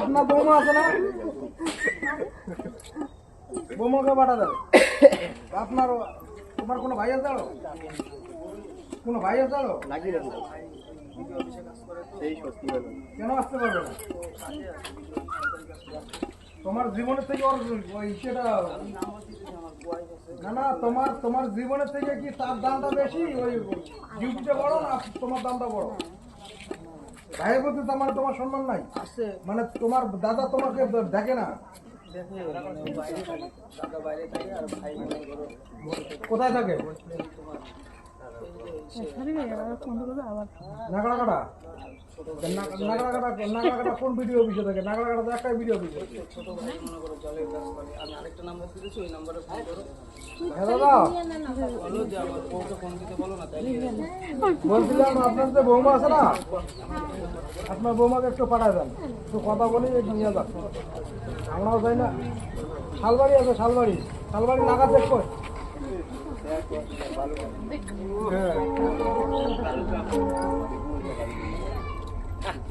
আপনার বৌমা আছে না? বৌমাকে পাঠা দেবে। আপনার তোমার কোনো ভাই আছে আরও? কোনো ভাই আছে আরও? কেন আসতে পারবে না? তোমার জীবনের থেকে ওর না না, তোমার তোমার জীবনের থেকে কি তার দামটা বেশি? ওই ডিউটিটা বড় না তোমার দামটা বড়? ভাইয়ের প্রতি তোমার মানে তোমার সম্মান নাই। মানে তোমার দাদা তোমাকে দেখে না। কোথায় থাকে? নাগড়াকাটা নাগড়াকাটা নাগড়াকাটা কোন ভিডিও অফিসে থাকে? নাগড়াকাটা তো একটাই ভিডিও অফিসে হ্যাঁ দাদা। বলছিলাম আপনার যে বৌমা আছে না? আপনার বৌমাকে একটু পাঠায় দেন। একটু কথা বলি নিয়ে যান। আমরাও যাই না। শালবাড়ি আছে, শালবাড়ি। শালবাড়ি নাগা দেখো হ্যাঁ।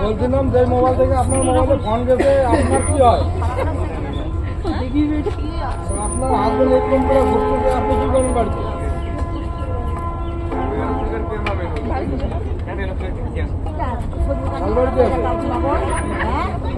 বলছিলাম যে মোবাইল থেকে আপনার মোবাইলে ফোন গেছে আপনার কি হয়? আপনার হাজবেন্ড এরকম করে ঘুরতে আপনি কি করেন বাড়িতে আছে?